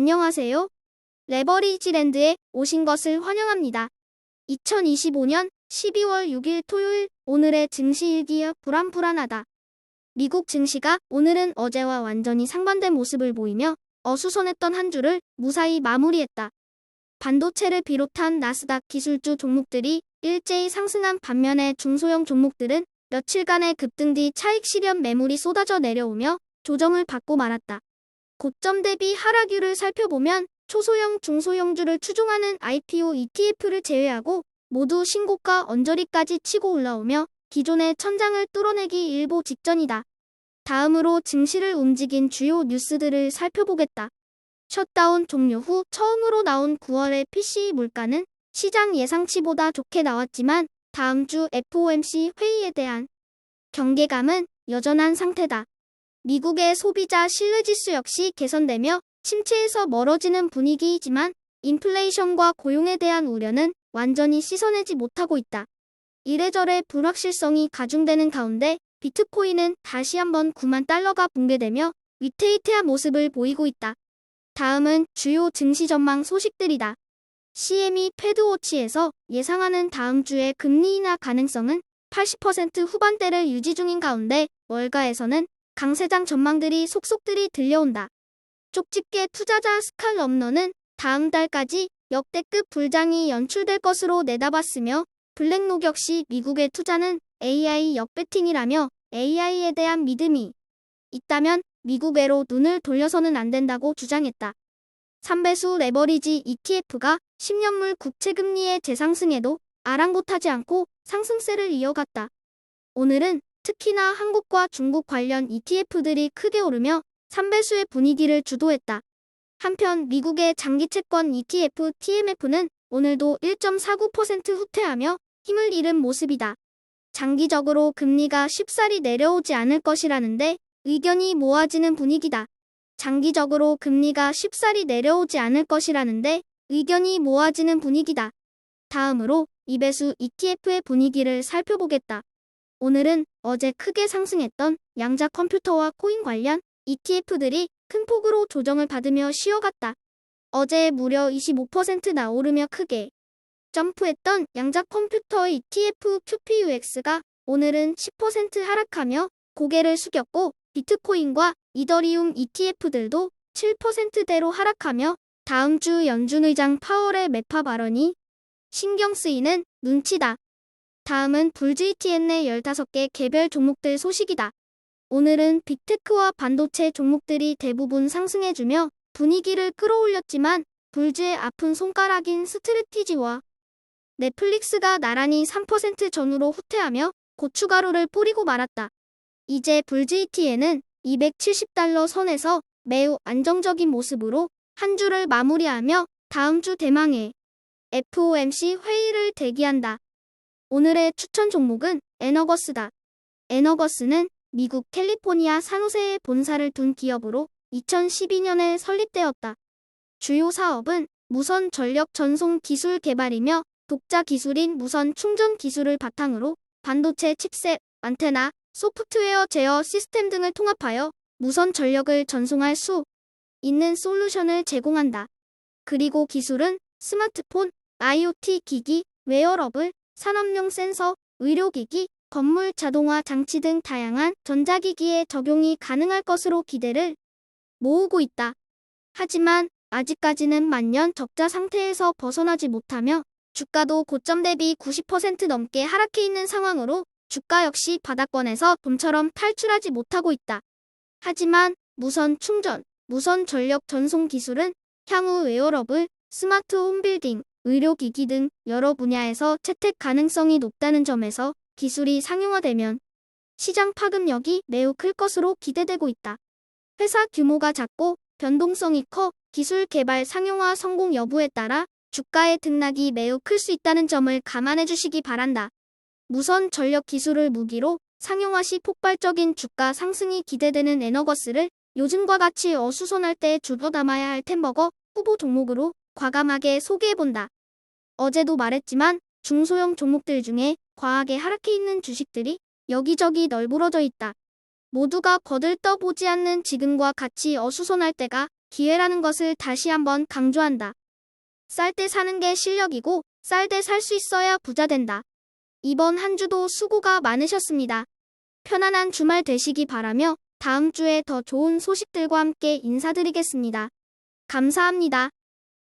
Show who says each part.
Speaker 1: 안녕하세요. 레버리지랜드에 오신 것을 환영합니다. 2025년 12월 6일 토요일 오늘의 증시일기야 불안불안하다. 미국 증시가 오늘은 어제와 완전히 상반된 모습을 보이며 어수선했던 한 주를 무사히 마무리했다. 반도체를 비롯한 나스닥 기술주 종목들이 일제히 상승한 반면에 중소형 종목들은 며칠간의 급등 뒤 차익 실현 매물이 쏟아져 내려오며 조정을 받고 말았다. 고점 대비 하락률을 살펴보면 초소형 중소형주를 추종하는 IPO ETF를 제외하고 모두 신고가 언저리까지 치고 올라오며 기존의 천장을 뚫어내기 일보 직전이다. 다음으로 증시를 움직인 주요 뉴스들을 살펴보겠다. 셧다운 종료 후 처음으로 나온 9월의 PCE 물가는 시장 예상치보다 좋게 나왔지만 다음 주 FOMC 회의에 대한 경계감은 여전한 상태다. 미국의 소비자 신뢰지수 역시 개선되며 침체에서 멀어지는 분위기이지만 인플레이션과 고용에 대한 우려는 완전히 씻어내지 못하고 있다. 이래저래 불확실성이 가중되는 가운데 비트코인은 다시 한번 9만 달러가 붕괴되며 위태위태한 모습을 보이고 있다. 다음은 주요 증시 전망 소식들이다. CME 패드워치에서 예상하는 다음 주의 금리 인하 가능성은 80% 후반대를 유지 중인 가운데 월가에서는 강세장 전망들이 속속들이 들려온다. 쪽집게 투자자 스칼 럼너는 다음 달까지 역대급 불장이 연출될 것으로 내다봤으며 블랙록 역시 미국의 투자는 AI 역배팅이라며 AI에 대한 믿음이 있다면 미국 외로 눈을 돌려서는 안 된다고 주장했다. 3배수 레버리지 ETF가 10년물 국채금리의 재상승에도 아랑곳하지 않고 상승세를 이어갔다. 오늘은 특히나 한국과 중국 관련 ETF들이 크게 오르며 3배수의 분위기를 주도했다. 한편 미국의 장기채권 ETF TMF는 오늘도 1.49% 후퇴하며 힘을 잃은 모습이다. 장기적으로 금리가 쉽사리 내려오지 않을 것이라는데 의견이 모아지는 분위기다. 장기적으로 금리가 쉽사리 내려오지 않을 것이라는데 의견이 모아지는 분위기다. 다음으로 이배수 ETF의 분위기를 살펴보겠다. 오늘은 어제 크게 상승했던 양자 컴퓨터와 코인 관련 ETF들이 큰 폭으로 조정을 받으며 쉬어갔다. 어제 무려 25%나 오르며 크게 점프했던 양자 컴퓨터 ETF QPUX가 오늘은 10% 하락하며 고개를 숙였고 비트코인과 이더리움 ETF들도 7%대로 하락하며 다음 주 연준 의장 파월의 매파 발언이 신경 쓰이는 눈치다. 다음은 불GTN의 15개 개별 종목들 소식이다. 오늘은 빅테크와 반도체 종목들이 대부분 상승해주며 분위기를 끌어올렸지만 불지의 아픈 손가락인 스트레티지와 넷플릭스가 나란히 3% 전후로 후퇴하며 고춧가루를 뿌리고 말았다. 이제 불GTN은 270달러 선에서 매우 안정적인 모습으로 한 주를 마무리하며 다음 주 대망의 FOMC 회의를 대기한다. 오늘의 추천 종목은 에너거스다. 에너거스는 미국 캘리포니아 산호세에 본사를 둔 기업으로 2012년에 설립되었다. 주요 사업은 무선 전력 전송 기술 개발이며 독자 기술인 무선 충전 기술을 바탕으로 반도체 칩셋, 안테나, 소프트웨어 제어 시스템 등을 통합하여 무선 전력을 전송할 수 있는 솔루션을 제공한다. 그리고 기술은 스마트폰, IoT 기기, 웨어러블, 산업용 센서, 의료기기, 건물 자동화 장치 등 다양한 전자기기에 적용이 가능할 것으로 기대를 모으고 있다. 하지만 아직까지는 만년 적자 상태에서 벗어나지 못하며 주가도 고점 대비 90% 넘게 하락해 있는 상황으로 주가 역시 바닥권에서 봄처럼 탈출하지 못하고 있다. 하지만 무선 충전, 무선 전력 전송 기술은 향후 웨어러블, 스마트 홈빌딩, 의료기기 등 여러 분야에서 채택 가능성이 높다는 점에서 기술이 상용화되면 시장 파급력이 매우 클 것으로 기대되고 있다. 회사 규모가 작고 변동성이 커 기술 개발 상용화 성공 여부에 따라 주가의 등락이 매우 클 수 있다는 점을 감안해 주시기 바란다. 무선 전력 기술을 무기로 상용화 시 폭발적인 주가 상승이 기대되는 에너거스를 요즘과 같이 어수선할 때 주워 담아야 할 템버거 후보 종목으로 과감하게 소개해본다. 어제도 말했지만 중소형 종목들 중에 과하게 하락해 있는 주식들이 여기저기 널브러져 있다. 모두가 거들떠보지 않는 지금과 같이 어수선할 때가 기회라는 것을 다시 한번 강조한다. 쌀 때 사는 게 실력이고 쌀 때 살 수 있어야 부자 된다. 이번 한 주도 수고가 많으셨습니다. 편안한 주말 되시기 바라며 다음 주에 더 좋은 소식들과 함께 인사드리겠습니다. 감사합니다.